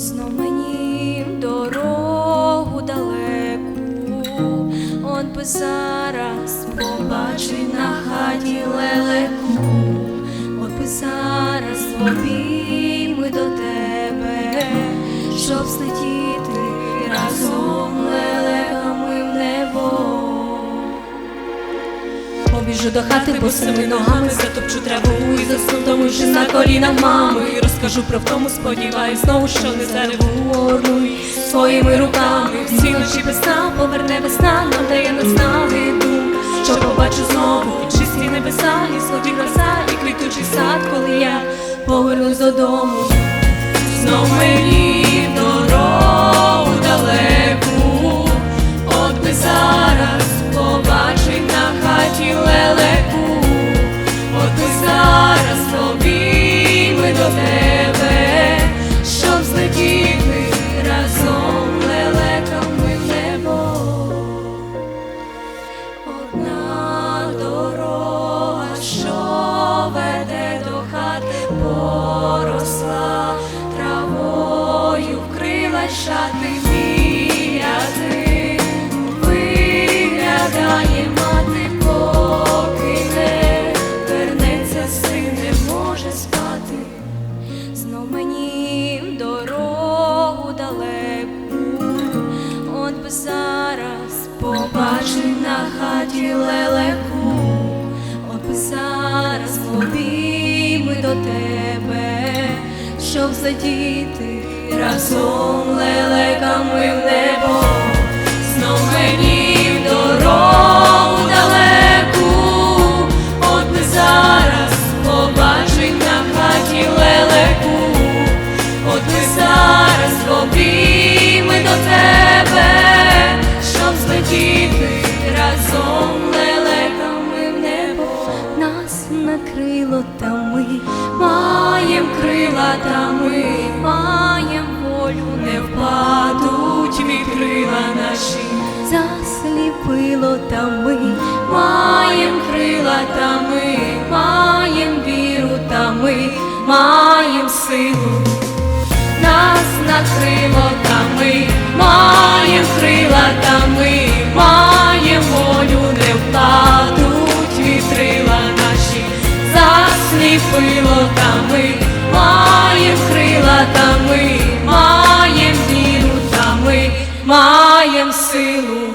Знов мені дорогу далеку, от би зараз побачить на хаті лелеку, от би зараз обійми до тебе, щоб злетіти разом лелеками в небо. Побіжу до хати босими ногами, затопчу траву і засну, втомившись на колінах мами. Розкажу про втому, сподіваюсь, знову, що не зареву орнуй своїми руками. Всі ночі без сна поверне весна, нам дає знали дум, що побачу знову Знов мені дорогу далеку, от би зараз побачив на хаті лелеку, от би зараз ми до тебе, щоб задіти разом лелеками в небо. Накрило та ми маєм крила, та ми маєм волю, Не впадуть від крила наші. засліпило та ми Маєм крила та ми, маєм віру та ми, маєм силу. сліпило, та ми маєм крила, та ми маємо віру, та ми маємо силу.